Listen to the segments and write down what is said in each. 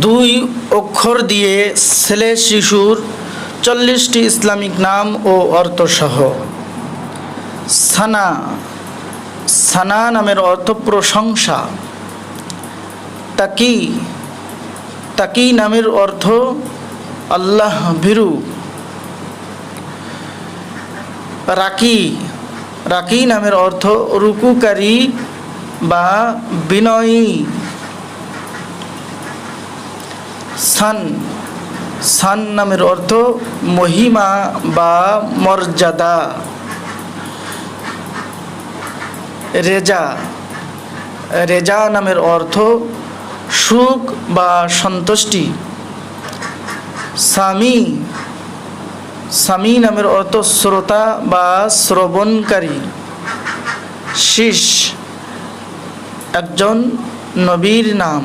দুই অক্ষর দিয়ে ছেলে শিশুর চল্লিশটি ইসলামিক নাম ও অর্থসহ। সানা সানা নামের অর্থ প্রশংসা তাকি তাকি নামের অর্থ আল্লাহ ভীরু। রাকি রাকি নামের অর্থ রুকুকারী বা বিনয়ী। সান সান নামের অর্থ মহিমা বা মর্যাদা। রেজা রেজা নামের অর্থ সুখ বা সন্তুষ্টি। স্বামী স্বামী নামের অর্থ শ্রোতা বা শ্রবণকারী। শীষ একজন নবীর নাম।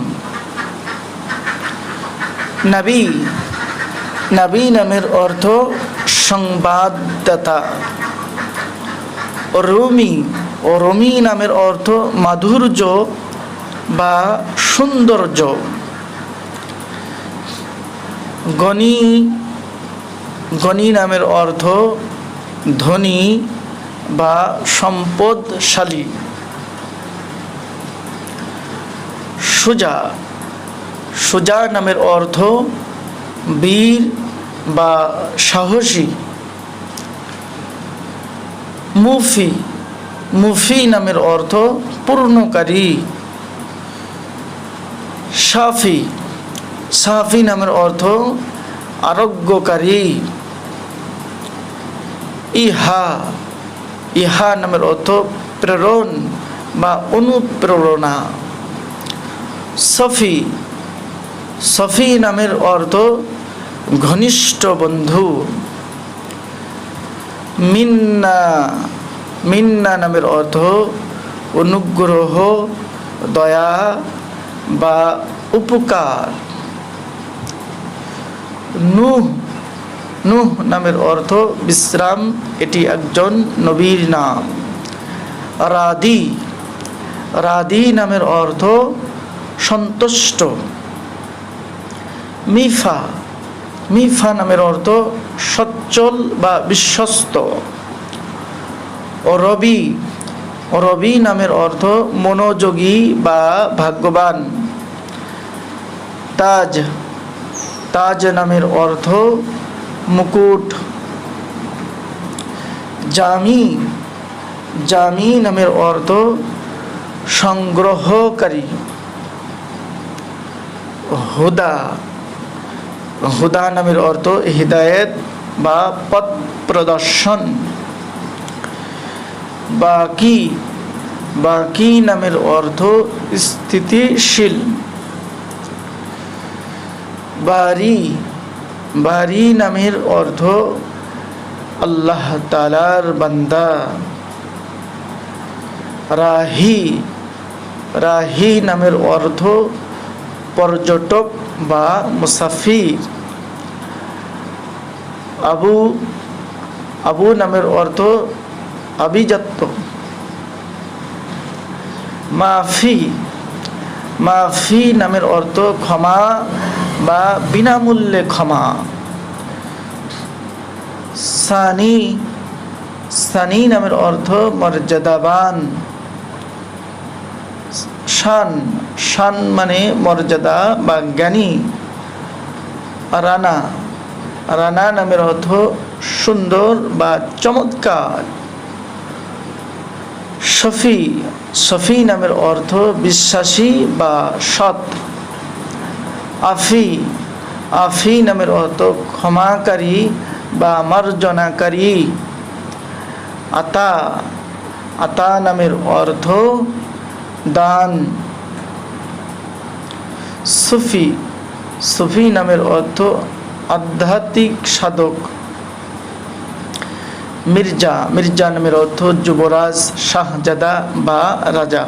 নবী। নবী নামের অর্থ সংবাদদাতা। রুমি ও রমি নামের অর্থ মাধুর্য বা সৌন্দর্য। গণি গণি নামের অর্থ ধনী বা সম্পদশালী। সুজা সুজা নামের অর্থ বীর বা সাহসী। মুফি মুফি নামের অর্থ পূর্ণকারী। সাফি সাফি নামের অর্থ আরোগ্যকারী। ইহা ইহা নামের অর্থ প্রেরণ বা অনুপ্রেরণা। সফি সফি নামের অর্থ ঘনিষ্ঠ বন্ধু। মিন্না মিন্না নামের অর্থ অনুগ্রহ, দয়া বা উপকার। নুহ নুহ নামের অর্থ বিশ্রাম, এটি একজন নবীর নাম। রাদি রাদি নামের অর্থ সন্তুষ্ট। মিফা মিফা নামের অর্থ সচ্ছল বা বিশ্বস্ত। ও রবি রবি নামের অর্থ মনোযোগী বা ভাগ্যবান। তাজ তাজ নামের অর্থ মুকুট। জামি জামি নামের অর্থ সংগ্রহকারী। হুদা হুদা নামের অর্থ হৃদায়ত বা পথ প্রদর্শন। বাকি বাকি নামের অর্থ স্থিতিশীল। বারি বারি নামের অর্থ আল্লাহ তালার বান্দা। রাহি রাহি নামের অর্থ পর্যটক। বা মুসাফির আবু আবু নামের অর্থ আভিজাত্য। মাফি মাফি নামের অর্থ ক্ষমা বা বিনামূল্যে ক্ষমা। সানি সানি নামের অর্থ মর্যাদাবান, শান। শান মানে মর্যাদা বা জ্ঞানী, রানা। রানা নামের অর্থ সুন্দর বা চমৎকার। শফি শফি নামের অর্থ বিশ্বাসী বা সৎ। আফি আফি নামের অর্থ ক্ষমাকারী বা মার্জনাকারী। আতা আতা নামের অর্থ দান। সুফি সুফি নামের অর্থ আধ্যাত্মিক সাধক। মির্জা মির্জা নামের অর্থ যুবরাজ, শাহজাদা বা রাজা।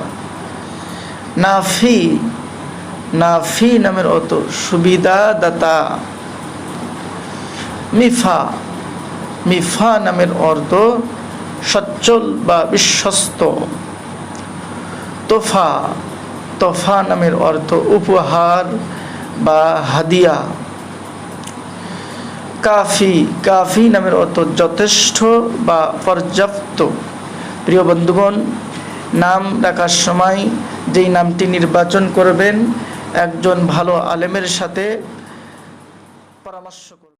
নাফি নাফি নামের অর্থ সুবিধাদাতা মিফা মিফা নামের অর্থ সচ্ছল বা বিশ্বস্ত। তোফা তোফা নামের অর্থ উপহার বা হাদিয়া। কাফি কাফি নামের অর্থ যথেষ্ট বা পর্যাপ্ত। প্রিয় বন্ধুগণ, নাম রাখার সময় যেই নামটি নির্বাচন করবেন, একজন ভালো আলেমের সাথে পরামর্শ